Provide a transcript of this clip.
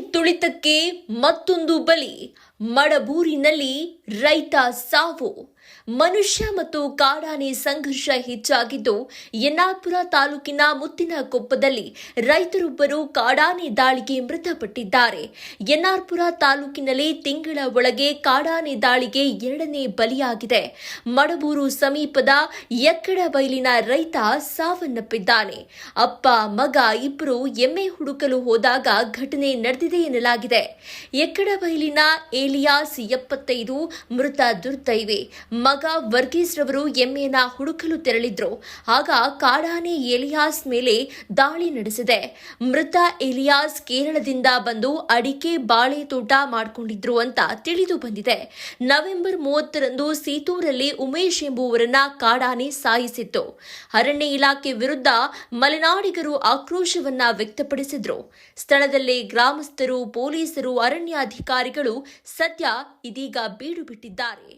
ತುಳಿತಕ್ಕೆ ಮತ್ತೊಂದು ಬಲಿ. ಮಡಬೂರಿನಲ್ಲಿ ರೈತ ಸಾವು. ಮನುಷ್ಯ ಮತ್ತು ಕಾಡಾನೆ ಸಂಘರ್ಷ ಹೆಚ್ಚಾಗಿದ್ದು ಯನ್ನಾಪುರ ತಾಲೂಕಿನ ಮುತ್ತಿನಕೊಪ್ಪದಲ್ಲಿ ರೈತರೊಬ್ಬರು ಕಾಡಾನೆ ದಾಳಿಗೆ ಮೃತಪಟ್ಟಿದ್ದಾರೆ. ಯನ್ನಾರ್ಪುರ ತಾಲೂಕಿನಲ್ಲಿ ತಿಂಗಳ ಒಳಗೆ ಕಾಡಾನೆ ದಾಳಿಗೆ ಎರಡನೇ ಬಲಿಯಾಗಿದೆ. ಮಡಬೂರು ಸಮೀಪದ ಎಕ್ಕಡ ಬೈಲಿನ ರೈತ ಸಾವನ್ನಪ್ಪಿದ್ದಾನೆ. ಅಪ್ಪ, ಮಗ ಇಬ್ಬರು ಎಮ್ಮೆ ಹುಡುಕಲು ಹೋದಾಗ ಘಟನೆ ನಡೆದಿದೆ ಎನ್ನಲಾಗಿದೆ. ಎಕ್ಕಡ ಬೈಲಿನ ಏಲಿಯಾಸ್ ಎಪ್ಪತ್ತೈದು ಮೃತ ದುರ್ದೈವಿ. ಮಗ ವರ್ಗೀಸ್ ರವರು ಎಮ್ಮೆಯನ್ನ ಹುಡುಕಲು ತೆರಳಿದ್ರು. ಆಗ ಕಾಡಾನೆ ಏಲಿಯಾಸ್ ಮೇಲೆ ದಾಳಿ ನಡೆಸಿದೆ. ಮೃತ ಏಲಿಯಾಸ್ ಕೇರಳದಿಂದ ಬಂದು ಅಡಿಕೆ ಬಾಳೆ ತೋಟ ಮಾಡಿಕೊಂಡಿದ್ರು ಅಂತ ತಿಳಿದು ಬಂದಿದೆ. ನವೆಂಬರ್ ಮೂವತ್ತರಂದು ಸೀತೂರಲ್ಲಿ ಉಮೇಶ್ ಎಂಬುವರನ್ನ ಕಾಡಾನೆ ಸಾಯಿಸಿತ್ತು. ಅರಣ್ಯ ಇಲಾಖೆ ವಿರುದ್ಧ ಮಲೆನಾಡಿಗರು ಆಕ್ರೋಶವನ್ನ ವ್ಯಕ್ತಪಡಿಸಿದ್ರು. ಸ್ಥಳದಲ್ಲೇ ಗ್ರಾಮಸ್ಥರು, ಪೊಲೀಸರು, ಅರಣ್ಯಾಧಿಕಾರಿಗಳು ಸದ್ಯ ಇದೀಗ ಬೀಡು ಬಿಟ್ಟಿದ್ದಾರೆ